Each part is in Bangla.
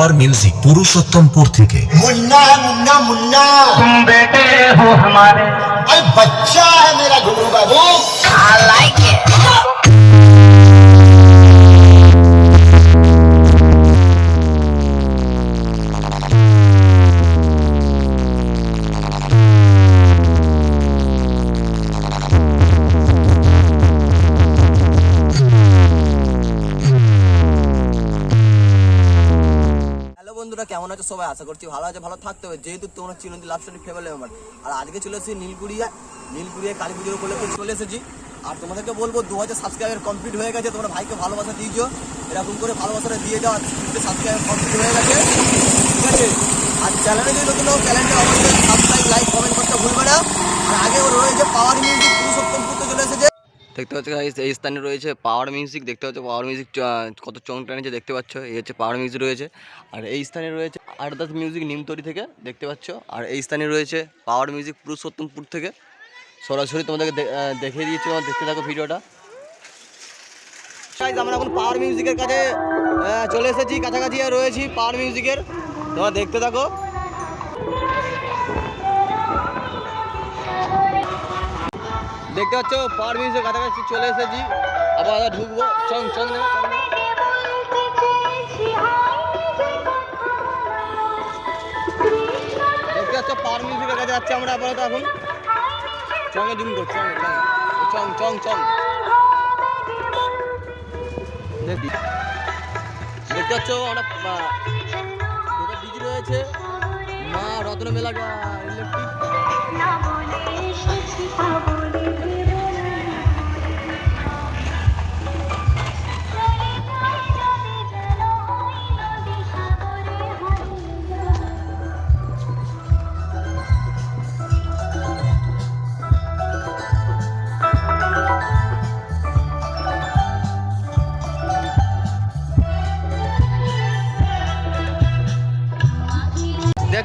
পাওয়ার মিউজিক পুরুষোত্তমপুর থেকে। মুন্না মুন্না মুন্না তুম বেটে হো হামারে বাচ্চা হ্যাঁ মেরা ঘুঘু বাবু আই লাইক ইট বন্ধুরা কেমন আছে সবাই আশা করছি ভালো আছে, ভালো থাকতে হবে। যেহেতু তোমরা চিরন্দি লাভ স্টোরি ফেভার মেম্বার আর আজকে চলে এসেছি নীলকুড়িয়া নীলকুড়িয়া কালী পুজোর উপলক্ষে চলে এসেছি। আর তোমাদেরকে বলব দু হাজার সাবস্ক্রাইবার কমপ্লিট হয়ে গেছে। তোমরা ভাইকে ভালোবাসা দিয়েছ। এরকম করে ভালোবাসাটা দিয়ে দাও আর সাবস্ক্রাইবার কমপ্লিট হয়ে গেছে। ঠিক আছে? আর চ্যানেলে যদি নতুন চ্যানেলটা অবশ্যই সাবস্ক্রাইব লাইক কমেন্ট করতে ভুলবে না। আর আগে রয়েছে পাওয়ার মিউজিক পুরুষোত্তম দেখতে পাচ্ছ guys, এই স্থানে রয়েছে পাওয়ার মিউজিক দেখতে পাচ্ছ পাওয়ার মিউজিক কত চং টানেছে দেখতে পাচ্ছ এই হচ্ছে পাওয়ার মিউজিক রয়েছে। আর এই স্থানে রয়েছে আরদাস মিউজিক নিমতরি থেকে দেখতে পাচ্ছ। আর এই স্থানে রয়েছে পাওয়ার মিউজিক পুরুষোত্তমপুর থেকে। সরাসরি তোমাদেরকে দেখিয়ে দিয়েছি তোমার দেখতে থাকো ভিডিওটা। Guys, আমরা এখন পাওয়ার মিউজিকের কাছে চলে এসেছি কাছাকাছি রয়েছি পাওয়ার মিউজিকের তোমরা দেখতে থাকো। দেখতে পাচ্ছ পাওয়ার মিউজিকের কাছাকাছি চলে এসেছি। আবার ঢুকবো চং চং। দেখতে পাচ্ছ পাওয়ার মিউজিকের কাছে যাচ্ছি আমরা আপাতত এখন। জুম কর চং চং চং চং দেখি। দেখতে পাচ্ছ, আমরা ডিজি রয়েছে। মা রত্ন মেলা ইলেকট্রিক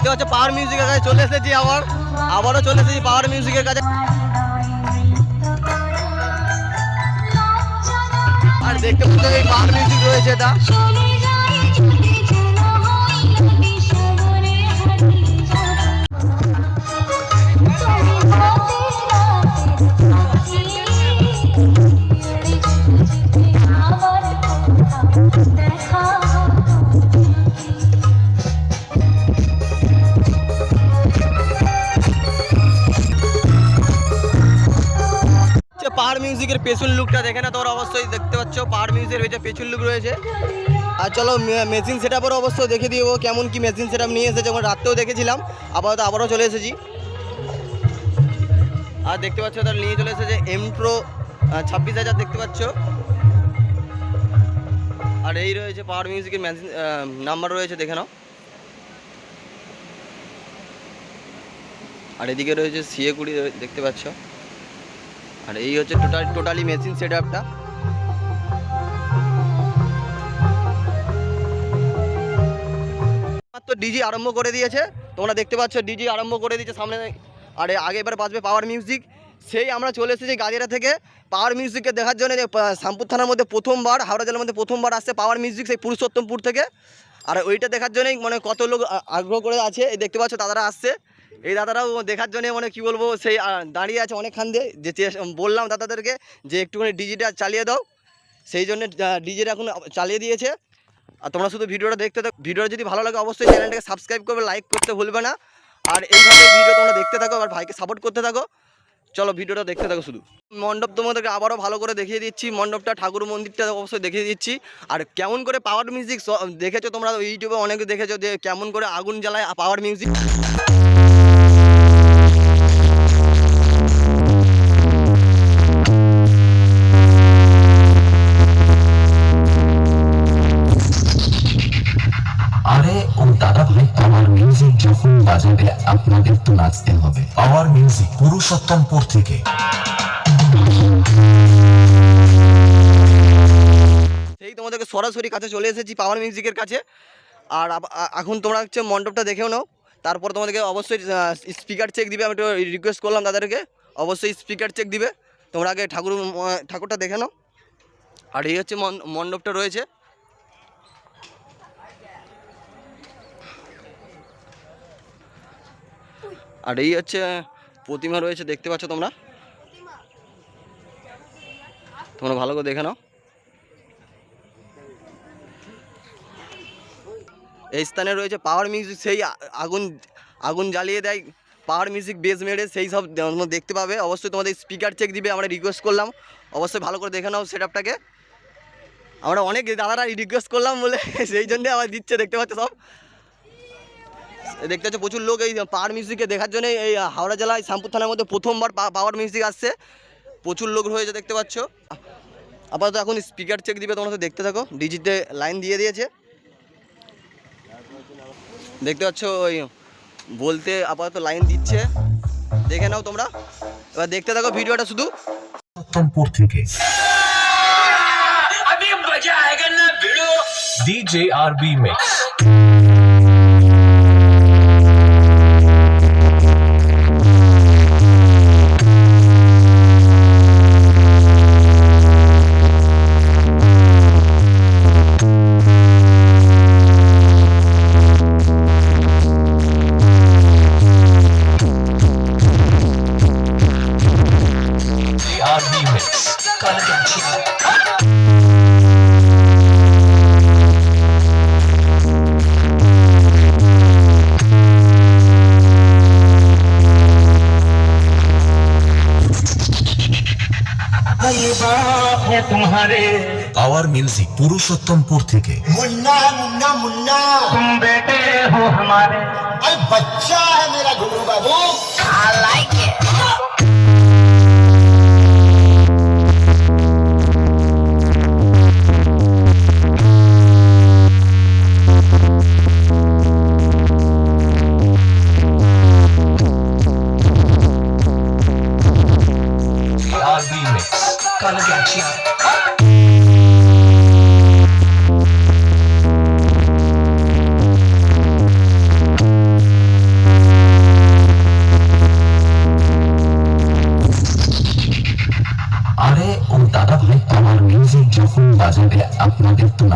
দেখতে পাচ্ছ পাওয়ার মিউজিকের কাছে চলে এসেছি আবার। আবারও চলে এসেছি পাওয়ার মিউজিকের কাছে। আর দেখতে পাচ্ছ এই পাওয়ার মিউজিক রয়েছে এটা। পাহাড় মিউজিকের পেছন লুকটা দেখে না তোমরা অবশ্যই দেখতে পাচ্ছ। পাহাড় মিউজিকের হয়েছে পেছন লুক রয়েছে। আর চলো মেশিন সেট আপের অবশ্য দেখে দিব। কেমন কি মেশিন সেট আপ নিয়ে এসেছে যেমন রাত্রেও দেখেছিলাম, আপাতত আবারও চলে এসেছি। আর দেখতে পাচ্ছ, তার নিয়ে চলে এসেছে এম প্রো ছাব্বিশ হাজার, দেখতে পাচ্ছ। আর এই রয়েছে পাওয়ার মিউজিকের নাম্বার রয়েছে, দেখে নাও। আর এদিকে রয়েছে সিএ কুড়ি, দেখতে পাচ্ছ। আর এই হচ্ছে টোটাল টোটালি মেশিন সেট আপটা ডিজি আরম্ভ করে দিয়েছে। তোমরা দেখতে পাচ্ছ ডিজি আরম্ভ করে দিয়েছে সামনে। আর আগে এবার বাজবে পাওয়ার মিউজিক সেই আমরা চলে এসেছি গাজিরা থেকে। পাওয়ার মিউজিককে দেখার জন্য শামপুর থানার মধ্যে প্রথমবার, হাওড়া জেলার মধ্যে প্রথমবার আসছে পাওয়ার মিউজিক সেই পুরুষোত্তমপুর থেকে। আর ওইটা দেখার জন্যই মানে কত লোক আগ্রহ করে আছে। এই দেখতে পাচ্ছ, দাদারা আসছে। এই দাদারাও দেখার জন্য মানে কি বলব, সেই দাঁড়িয়ে আছে অনেকক্ষণ দিয়ে। যে বললাম দাদাদেরকে যে একটুখানি ডিজিটা চালিয়ে দাও। সেই জন্য ডিজিটা এখন চালিয়ে দিয়েছে। আর তোমরা শুধু ভিডিওটা দেখতে থাকো, ভিডিওটা যদি ভালো লাগে অবশ্যই চ্যানেলটাকে সাবস্ক্রাইব করবে লাইক করতে ভুলবে না। আর এইভাবে ভিডিও তোমরা দেখতে থাকো আর ভাইকে সাপোর্ট করতে থাকো। চলো ভিডিওটা দেখতে থাকো শুধু। মণ্ডপ তোমাদেরকে আবারও ভালো করে দেখিয়ে দিচ্ছি। মণ্ডপটা, ঠাকুর মন্দিরটা অবশ্যই দেখিয়ে দিচ্ছি। আর কেমন করে পাওয়ার মিউজিক দেখেছ তোমরা ইউটিউবে অনেকে দেখেছ যে কেমন করে আগুন জ্বালায় পাওয়ার মিউজিক পুরুষোত্তমপুর থেকে। সেই তোমাদেরকে সরাসরি কাছে চলে এসেছি পাওয়ার মিউজিকের কাছে। আর এখন তোমরা হচ্ছে মণ্ডপটা দেখেও নাও। তারপর তোমাদেরকে অবশ্যই স্পিকার চেক দিবে। আমি একটু রিকোয়েস্ট করলাম তাদেরকে অবশ্যই স্পিকার চেক দিবে। তোমরা আগে ঠাকুর ঠাকুরটা দেখে নাও। আর এই হচ্ছে মণ্ডপটা রয়েছে। আর এই হচ্ছে প্রতিমা রয়েছে, দেখতে পাচ্ছ তোমরা? তোমরা ভালো করে দেখে নাও। এই স্থানে রয়েছে পাওয়ার মিউজিক সেই আগুন আগুন জ্বালিয়ে দেয় পাওয়ার মিউজিক বেস মেরে সেই সব দেখতে পাবে। অবশ্যই তোমাদের স্পিকার চেক দিবে, আমরা রিকোয়েস্ট করলাম। অবশ্যই ভালো করে দেখে নাও সেট আপটাকে আমরা অনেক দাদারা রিকোয়েস্ট করলাম বলে, সেই জন্যে আবার দিচ্ছে, দেখতে পাচ্ছ সব? দেখতে পাচ্ছ প্রচুর লোক এই পাওয়ার মিউজিককে দেখার জন্য এই হাওড়া জেলায় শ্যামপুর থানার মধ্যে প্রথমবার পাওয়ার মিউজিক আসছে। প্রচুর লোক রয়েছে দেখতে পাচ্ছ। আপাতত এখন স্পিকার চেক দিবে তোমরা তো দেখতে থাকো। ডিজিতে লাইন দিয়ে দিয়েছে। দেখতে পাচ্ছ ওই বলতে আপাতত লাইন দিচ্ছে। দেখে নাও তোমরা। এবার দেখতে থাকো ভিডিওটা শুধু। থেকে। আর বি तुम्हारे পাওয়ার মিউজিক পুরুষোত্তমপুর থেকে मुन्ना है मुन्ना मुन्ना तुम बेटे हो हमारे अरे बच्चा है मेरा घुंगरू बाबू RB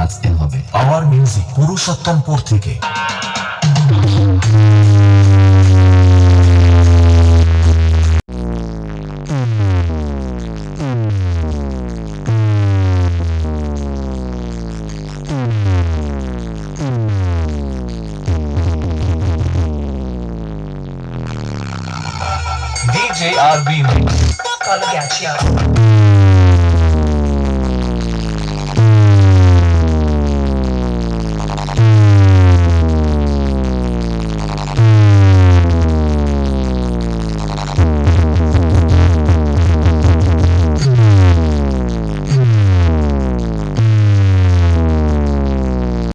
আপনাদের তো নাচতে হবে পাওয়ার মিউজিক পুরুষোত্তমপুর থেকে DJ RB